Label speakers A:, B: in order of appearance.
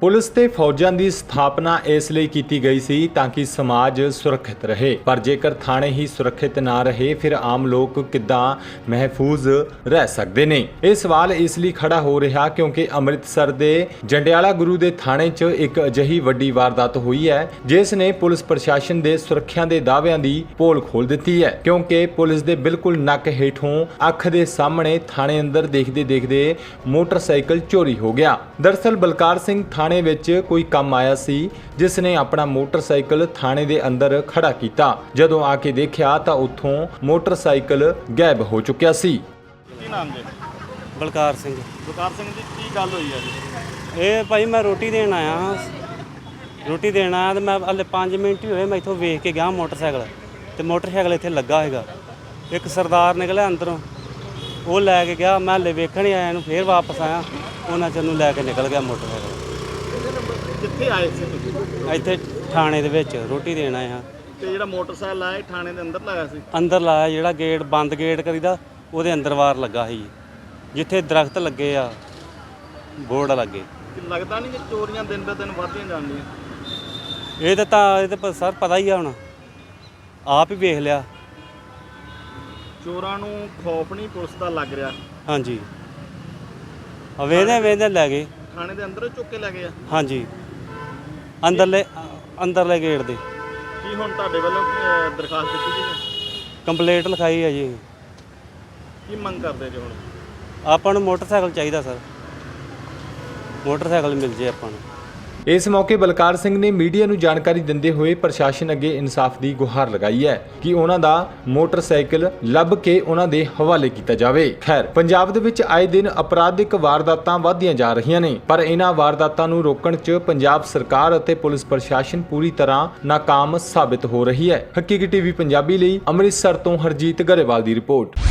A: Police ਤੇ ਫੌਜਾਂ ਦੀ ਸਥਾਪਨਾ ਇਸ ਲਈ ਕੀਤੀ ਗਈ ਸੀ ਤਾਂ ਕਿ ਸਮਾਜ ਸੁਰੱਖਿਅਤ ਰਹੇ। ਪਰ ਜੇਕਰ ਥਾਣੇ ਹੀ ਸੁਰੱਖਿਅਤ ਨਾ ਰਹੇ, ਫਿਰ ਆਮ ਲੋਕ ਕਿੱਦਾਂ ਮਹਿਫੂਜ਼ ਰਹਿ ਸਕਦੇ ਨੇ? ਇਹ ਸਵਾਲ ਇਸ ਲਈ ਖੜਾ ਹੋ ਰਿਹਾ ਕਿਉਂਕਿ ਅੰਮ੍ਰਿਤਸਰ ਦੇ ਜੰਡਿਆਲਾ ਗੁਰੂ ਦੇ ਥਾਣੇ 'ਚ ਇੱਕ ਅਜਿਹੀ ਵੱਡੀ ਵਾਰਦਾਤ ਹੋਈ ਹੈ, ਜਿਸ ਨੇ ਪੁਲਿਸ ਪ੍ਰਸ਼ਾਸਨ ਦੇ ਸੁਰੱਖਿਆ ਦੇ ਦਾਅਵਿਆਂ ਦੀ ਪੋਲ ਖੋਲ ਦਿੱਤੀ ਹੈ। ਕਿਉਂਕਿ ਪੁਲਿਸ ਦੇ ਬਿਲਕੁਲ ਨੱਕ ਹੇਠੋਂ ਅੱਖ ਦੇ ਸਾਹਮਣੇ ਥਾਣੇ ਅੰਦਰ ਦੇਖਦੇ ਦੇਖਦੇ ਮੋਟਰਸਾਈਕਲ ਚੋਰੀ ਹੋ ਗਿਆ। ਦਰਸਲ ਬਲਕਾਰ ਸਿੰਘ ਥਾਣੇ ਵਿੱਚ ਕੋਈ ਕੰਮ ਆਇਆ ਸੀ ਜਿਸ ਨੇ ਆਪਣਾ ਮੋਟਰਸਾਈਕਲ ਥਾਣੇ ਦੇ ਅੰਦਰ ਖੜਾ ਕੀਤਾ। ਜਦੋਂ ਆ ਕੇ ਦੇਖਿਆ ਤਾਂ ਉੱਥੋਂ ਮੋਟਰਸਾਈਕਲ ਗਾਇਬ ਹੋ ਚੁੱਕਿਆ ਸੀ।
B: ਕੀ ਨਾਮ ਜੀ?
C: ਬਲਕਾਰ ਸਿੰਘ।
B: ਬਕਾਰ ਸਿੰਘ ਜੀ ਕੀ ਗੱਲ ਹੋਈ ਹੈ ਜੀ?
C: ਇਹ ਭਾਈ ਮੈਂ ਰੋਟੀ ਦੇਣ ਆਇਆ ਹਾਂ। ਰੋਟੀ ਦੇਣ ਆਇਆ ਤੇ ਮੈਂ ਹਲੇ 5 ਮਿੰਟ ਹੀ ਹੋਏ ਮੈਂ ਇੱਥੋਂ ਵੇਖ ਕੇ ਗਿਆ ਮੋਟਰਸਾਈਕਲ। ਤੇ ਮੋਟਰਸਾਈਕਲ ਇੱਥੇ ਲੱਗਾ ਹੈਗਾ। ਇੱਕ ਸਰਦਾਰ ਨਿਕਲਿਆ ਅੰਦਰੋਂ। ਉਹ ਲੈ ਕੇ ਗਿਆ। ਮੈਂ ਹਲੇ ਵੇਖਣ ਹੀ ਆਇਆ ਨੂੰ ਫੇਰ ਵਾਪਸ ਆਇਆ। ਉਹਨਾਂ ਚ ਨੂੰ ਲੈ ਕੇ ਨਿਕਲ ਗਿਆ ਮੋਟਰਸਾਈਕਲ।
B: ਕਿੱਥੇ ਆਏ ਸੀ ਤੁਸੀਂ?
C: ਇੱਥੇ ਥਾਣੇ ਦੇ ਵਿੱਚ ਰੋਟੀ ਦੇਣ ਆਏ ਹਾਂ।
B: ਤੇ ਜਿਹੜਾ ਮੋਟਰਸਾਈਕਲ ਆਇਆ ਥਾਣੇ ਦੇ ਅੰਦਰ ਲਾਇਆ ਸੀ?
C: ਅੰਦਰ ਲਾਇਆ ਜਿਹੜਾ ਗੇਟ ਬੰਦ ਗੇਟ ਕਰੀਦਾ ਉਹਦੇ ਅੰਦਰ ਵਾਰ ਲੱਗਾ ਸੀ। ਜਿੱਥੇ ਦਰਖਤ ਲੱਗੇ ਆ ਬੋਰਡ ਲੱਗੇ।
B: ਕਿ ਲੱਗਦਾ ਨਹੀਂ ਕਿ ਚੋਰੀਆਂ ਦਿਨ ਬ ਦਿਨ ਵੱਧਦੀਆਂ ਜਾਂਦੀਆਂ?
C: ਇਹ ਤਾਂ ਤਾਂ ਇਹ ਤਾਂ ਪ- ਸਰ ਪਤਾ ਹੀ ਆ ਹੁਣ। ਆਪ ਹੀ ਵੇਖ ਲਿਆ।
B: ਚੋਰਾਂ ਨੂੰ ਖੌਫ ਨਹੀਂ ਪੁਲਿਸ ਦਾ ਲੱਗ ਰਿਹਾ?
C: ਹਾਂਜੀ। ਆ ਵੇਦੇ ਵੇਦੇ ਲੈ ਗਏ।
B: ਥਾਣੇ ਦੇ ਅੰਦਰ ਚੁੱਕ ਕੇ ਲੈ ਗਏ ਆ?
C: ਹਾਂਜੀ। ਅੰਦਰਲੇ ਅੰਦਰਲੇ ਗੇਟ ਦੇ।
B: ਕੀ ਹੁਣ ਤੁਹਾਡੇ ਵੱਲੋਂ ਅਹ, ਦਰਖਾਸਤ ਦਿੱਤੀ ਗਈ ਹੈ?
C: ਕੰਪਲੇਂਟ ਲਿਖਾਈ ਹੈ ਜੀ।
B: ਕੀ ਮੰਗ ਕਰਦੇ ਜੀ ਹੁਣ?
C: ਆਪਾਂ ਨੂੰ ਮੋਟਰਸਾਈਕਲ ਚਾਹੀਦਾ ਸਰ। ਮੋਟਰਸਾਈਕਲ ਮਿਲ ਜੇ ਆਪਾਂ ਨੂੰ।
A: ਇਸ ਮੌਕੇ ਬਲਕਾਰ ਸਿੰਘ ਨੇ ਮੀਡੀਆ ਨੂੰ ਜਾਣਕਾਰੀ ਦਿੰਦੇ ਹੋਏ ਪ੍ਰਸ਼ਾਸਨ ਅੱਗੇ ਇਨਸਾਫ ਦੀ ਗੁਹਾਰ ਲਗਾਈ ਹੈ ਕਿ ਉਹਨਾਂ ਦਾ ਮੋਟਰਸਾਈਕਲ ਲੱਭ ਕੇ ਉਹਨਾਂ ਦੇ ਹਵਾਲੇ ਕੀਤਾ ਜਾਵੇ। ਖੈਰ, ਪੰਜਾਬ ਦੇ ਵਿੱਚ ਆਏ ਦਿਨ ਅਪਰਾਧਿਕ ਵਾਰਦਾਤਾਂ ਵਧਦੀਆਂ ਜਾ ਰਹੀਆਂ ਨੇ, ਪਰ ਇਹਨਾਂ ਵਾਰਦਾਤਾਂ ਨੂੰ ਰੋਕਣ 'ਚ ਪੰਜਾਬ ਸਰਕਾਰ ਅਤੇ ਪੁਲਿਸ ਪ੍ਰਸ਼ਾਸਨ ਪੂਰੀ ਤਰ੍ਹਾਂ ਨਾਕਾਮ ਸਾਬਿਤ ਹੋ ਰਹੀ ਹੈ। ਹਕੀਕੀ ਟੀਵੀ ਪੰਜਾਬੀ ਲਈ ਅੰਮ੍ਰਿਤਸਰ ਤੋਂ ਹਰਜੀਤ ਗਰੇਵਾਲ ਦੀ ਰਿਪੋਰਟ।